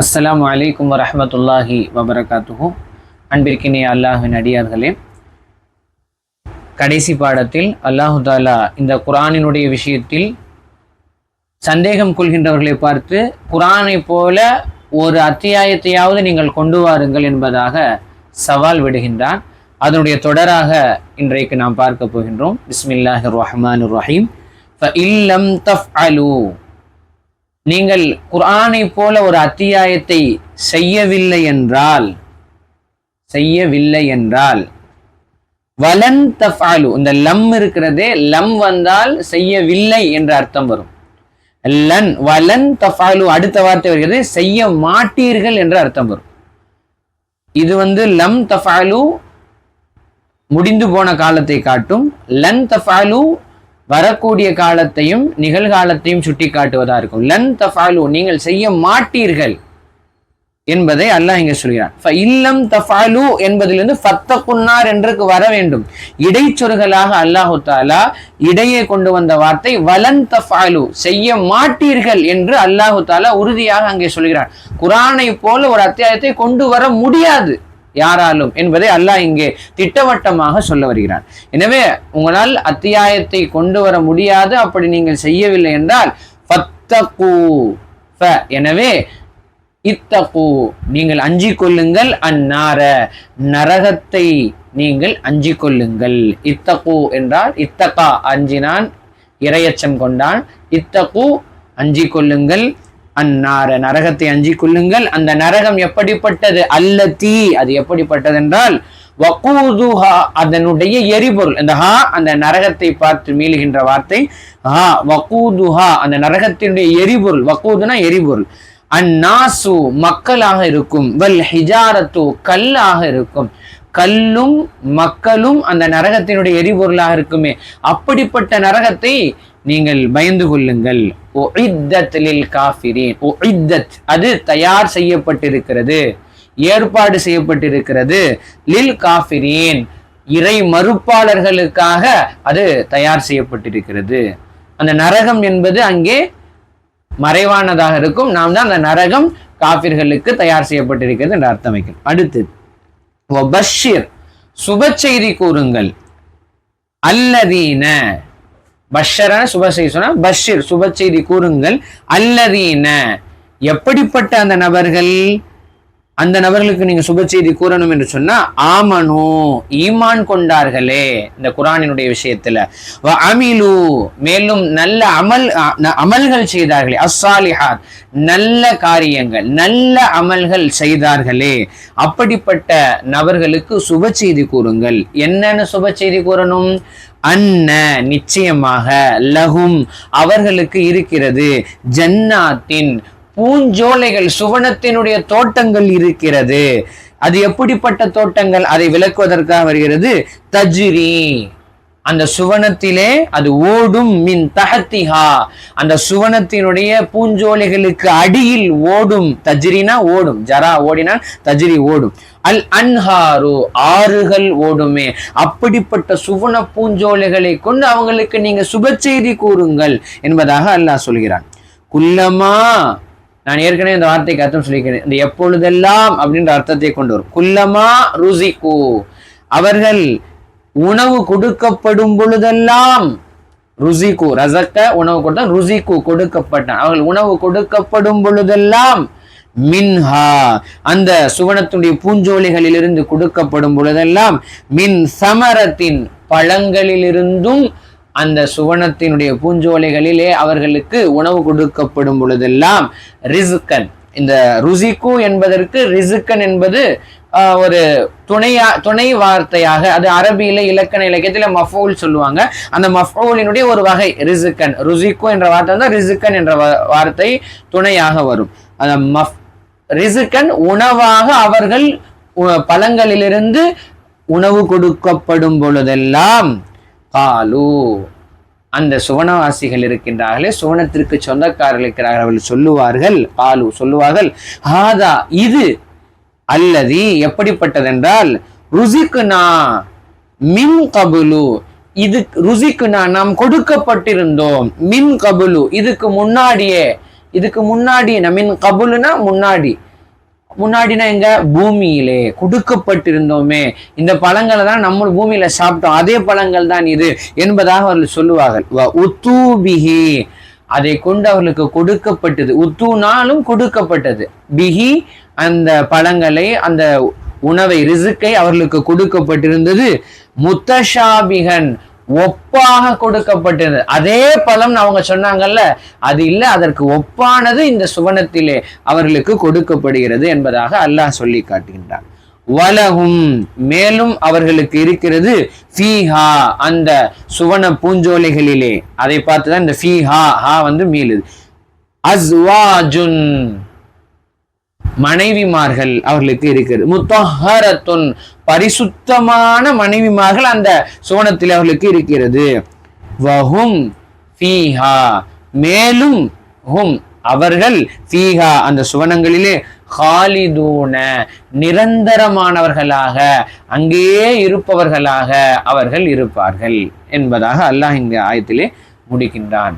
அஸ்லாம் வலைக்கம் வரமத்துல்லாஹி வபரகாத்துஹு. அன்பிற்கினே அல்லாஹின் அடியார்களே கடைசி பாடத்தில் அல்லாஹு தாலா இந்த குரானினுடைய விஷயத்தில் சந்தேகம் கொள்கின்றவர்களை பார்த்து குரானை போல ஒரு அத்தியாயத்தையாவது நீங்கள் கொண்டு வாருங்கள் என்பதாக சவால் விடுகின்றான். அதனுடைய தொடராக இன்றைக்கு நாம் பார்க்க போகின்றோம். பிஸ்மில்லாஹி ரஹ்மான் ரஹீம். இல்லம் தஃப் அலூ நீங்கள் குரானை போல ஒரு அத்தியாயத்தை செய்யவில்லை என்றால் செய்யவில்லை என்றால் வலன் தஃபாலு இந்த லம் இருக்கிறதே லம் வந்தால் செய்யவில்லை என்ற அர்த்தம் வரும். லன் வலன் தஃபாலு அடுத்த வார்த்தை வருகிறது செய்ய மாட்டீர்கள் என்ற அர்த்தம் வரும். இது வந்து லம் தஃபாலு முடிந்து போன காலத்தை காட்டும் லன் தஃபாலு வரக்கூடிய காலத்தையும் நிகழ்காலத்தையும் சுட்டி காட்டுவதா இருக்கும். லன் தஃபாலு நீங்கள் செய்ய மாட்டீர்கள் என்பதை அல்லாஹ் இங்க சொல்கிறான். இல்லம் தஃபாலு என்பதிலிருந்து ஃபத்தகுன்னார் என்றுக்கு வர வேண்டும். இடைச்சொருகளாக அல்லாஹு தாலா இடையே கொண்டு வந்த வார்த்தை வலன் தஃபாலு செய்ய மாட்டீர்கள் என்று அல்லாஹு தாலா உறுதியாக அங்கே சொல்கிறான். குரானை போல ஒரு அத்தியாயத்தை கொண்டு வர முடியாது. யாராலும் என்பதை அல்லாஹ் இங்கே திட்டவட்டமாக சொல்ல வருகிறார் எனவே உங்களால் அத்தியாயத்தை கொண்டு வர முடியாது அப்படி நீங்கள் செய்யவில்லை என்றால் எனவே இத்தகு நீங்கள் அஞ்சி கொள்ளுங்கள். அந்நார நரகத்தை நீங்கள் அஞ்சி கொள்ளுங்கள். இத்தகு என்றால் இத்தகா அஞ்சினான் இரையச்சம் கொண்டான். இத்தகு அஞ்சி கொள்ளுங்கள். அந்நார நரகத்தை அஞ்சி கொள்ளுங்கள். அந்த நரகம் எப்படிப்பட்டது? அல்ல தீ அது எப்படிப்பட்டது என்றால் வக்கூதுஹா அதனுடைய எரிபொருள். இந்த ஹா அந்த நரகத்தை பார்த்து மீளுகின்ற வார்த்தை. ஹா வக்கூதுஹா அந்த நரகத்தினுடைய எரிபொருள். வக்கூதுனா எரிபொருள். அந்நாசு மக்களாக இருக்கும். வல் ஹிஜாரத்து கல்லாக இருக்கும். கல்லும் மக்களும் அந்த நரகத்தினுடைய எரிபொருளாக இருக்குமே. அப்படிப்பட்ட நரகத்தை நீங்கள் பயந்து கொள்ளுங்கள். காஃபிரீன். அது தயார் செய்யப்பட்டிருக்கிறது. ஏற்பாடு செய்யப்பட்டிருக்கிறது. லில் காஃபிரீன். இறை மறுப்பாளர்களுக்காக அது தயார் செய்யப்பட்டிருக்கிறது. அந்த நரகம் என்பது அங்கே மறைவானதாக இருக்கும். நாம் தான் அந்த நரகம் காபிர்களுக்கு தயார் செய்யப்பட்டிருக்கிறது என்று அர்த்தம் வைக்கணும் அடுத்து பஷீர் சுப செய்தி கூறுங்கள். அல்லதீன பஷரன சுப செய்தி சொன்னா பஷீர் சுப செய்தி கூறுங்கள். அல்லதீன எப்படிப்பட்ட அந்த நபர்கள் அந்த நபர்களுக்கு நீங்க சுப செய்தி கூறணும் என்று சொன்னா ஆமனு ஈமான் கொண்டார்களே இந்த குரானினுடைய விஷயத்துல. அமிலு மேலும் நல்ல அமல் அமல்கள் செய்தார்களே அஸ்ஸாலிஹாத் நல்ல காரியங்கள் நல்ல அமல்கள் செய்தார்களே அப்படிப்பட்ட நபர்களுக்கு சுப செய்தி கூறுங்கள். என்னென்ன சுப செய்தி கூறணும்? அன்ன நிச்சயமாக லகும் அவர்களுக்கு இருக்கிறது. ஜன்னாத்தின் பூஞ்சோலைகள் சுவனத்தினுடைய தோட்டங்கள் இருக்கிறது. அது எப்படிப்பட்ட தோட்டங்கள்? அதை விளக்குவதற்காக வருகிறது. தஜ்ரி. அந்த சுவனத்திலே அது ஓடும் மின் தகத்திஹா. அந்த சுவனத்தினுடைய பூஞ்சோலைகளுக்கு அடியில் ஓடும் தஜ்ரினா ஓடும். ஜரா ஓடினா தஜ்ரி ஓடும். அல் அன்ஹாரு ஆறுகள் ஓடுமே. அப்படிப்பட்ட சுவன பூஞ்சோலைகளை கொண்டு அவங்களுக்கு நீங்க சுப செய்தி கூறுங்கள் என்பதாக அல்லாஹ் சொல்கிறான். குல்லமா நான் ஏற்கனவே இந்த வார்த்தைக்கு அர்த்தம் சொல்லிக்கிறேன். இந்த எப்பொழுதெல்லாம் அப்படின்ற அர்த்தத்தை கொண்டு வரும். குல்லமா ருசிக்கு அவர்கள் உணவு கொடுக்கப்படும் பொழுதெல்லாம் ருசிக்கு ரசக்க உணவு கொடுத்தா ருசிக்கு கொடுக்கப்பட்டான். அவர்கள் உணவு கொடுக்கப்படும் பொழுதெல்லாம் மின்ஹா அந்த சுவனத்துடைய பூஞ்சோலிகளிலிருந்து கொடுக்கப்படும் பொழுதெல்லாம் மின் சமரத்தின் பழங்களிலிருந்தும் அந்த சுவனத்தினுடைய பூஞ்சோலைகளிலே அவர்களுக்கு உணவு கொடுக்கப்படும் பொழுதெல்லாம் ரிசுக்கன் இந்த ருசிக்கு என்பதற்கு ரிசுக்கன் என்பது ஒரு துணையா துணை வார்த்தையாக அது அரபியில இலக்கண இலக்கியத்துல மஃபூல் சொல்லுவாங்க. அந்த மஃபூலினுடைய ஒரு வகை ரிசுக்கன் ருசிக்கு என்ற வார்த்தை வந்து ரிசுக்கன் என்ற வார்த்தை துணையாக வரும். அந்த மஃப் ரிசுக்கன் உணவாக அவர்கள் பழங்களிலிருந்து உணவு கொடுக்கப்படும் பொழுதெல்லாம் காலு அந்த சுவனவாசிகள் இருக்கின்றார்களே சுவனத்திற்கு சொந்தக்காரர்கள் இருக்கிறார்கள் அவர்கள் சொல்லுவார்கள் காலு சொல்லுவார்கள் ஆதா இது அல்லது எப்படிப்பட்டதென்றால் ருசிக்குனா மின் கபுலு. இது ருசிக்குனா நாம் கொடுக்கப்பட்டிருந்தோம் மின் கபுலு. இதுக்கு முன்னாடியே இதுக்கு முன்னாடி மின் கபுலுனா முன்னாடி. முன்னாடினா எங்க? பூமியிலே கொடுக்கப்பட்டிருந்தோமே. இந்த பழங்களை தான் நம்ம பூமியில சாப்பிட்டோம். அதே பழங்கள் தான் இது என்பதாக அவர்கள் சொல்லுவார்கள். வ அதை கொண்டு அவர்களுக்கு கொடுக்கப்பட்டது. உத்துனாலும் கொடுக்கப்பட்டது. பிஹி அந்த பழங்களை அந்த உணவை ரிசுக்கை அவர்களுக்கு கொடுக்கப்பட்டிருந்தது. முத்தஷாபிகன் ஒப்பாக கொடுக்கப்பட்டிருந்தது அதே பழம் அவங்க சொன்னாங்கல்ல அது இல்லை அதற்கு ஒப்பானது இந்த சுவனத்திலே அவர்களுக்கு கொடுக்கப்படுகிறது என்பதாக அல்லாஹ் சொல்லி காட்டுகின்றார் வலகும். மேலும் அவர்களுக்கு இருக்கிறது ஃபீஹா அந்த சுவன பூஞ்சோலைகளிலே. அதை பார்த்துதான் இந்த ஃபீஹா ஹா வந்து மீளுது. அஸ்வாஜுன். மனைவிமார்கள் அவர்களுக்கு இருக்கிறது. முத்தஹரத்துன். பரிசுத்தமான மனைவிமார்கள் அந்த சுவனத்தில் அவர்களுக்கு இருக்கிறது. வஹும் ஃபீஹா. மேலும் ஹும் அவர்கள் ஃபீஹா அந்த சுவனங்களிலே ஹாலிதூன நிரந்தரமானவர்களாக அங்கேயே இருப்பவர்களாக அவர்கள் இருப்பார்கள் என்பதாக அல்லாஹ் இந்த ஆயத்திலே முடிக்கின்றான்.